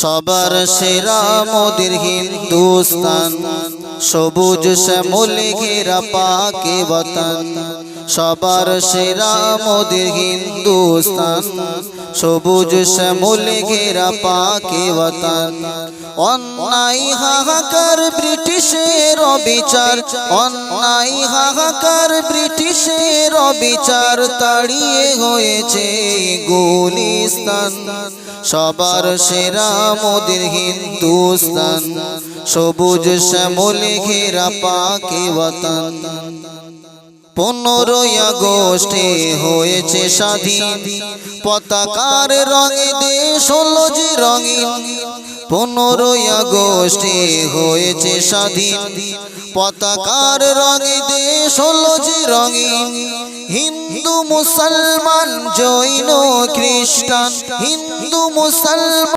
সবার সেরা মোদের হিন্দুস্তান। সবুজ শ্যামল ঘেরা পাকে বতন। সবার সেরা মোদের হিন্দুস্তান। সবুজ শ্যামল ঘেরা পাকে বতন। অন্যায় হাহাকার ব্রিটিশের অবিচার, অন্যায় হাহাকার ব্রিটিশের অবিচার তাড়িয়ে হয়েছে গুলিস্তান। সবার সেরা মোদের হিন্দুস্তান, সবুজ শ্যামল ঘেরা পাকে বতন পনেরোই আগস্টে হয়েছে স্বাধীন, পতাকার রঙে দেশ হলো যে রঙিন। পনেরোই আগস্টে হয়েছে স্বাধীন। পতাকার রঙে দেশ হলো যে রঙিন। হিন্দু মুসলমান জৈন খ্রিস্টান, হিন্দু মুসলমান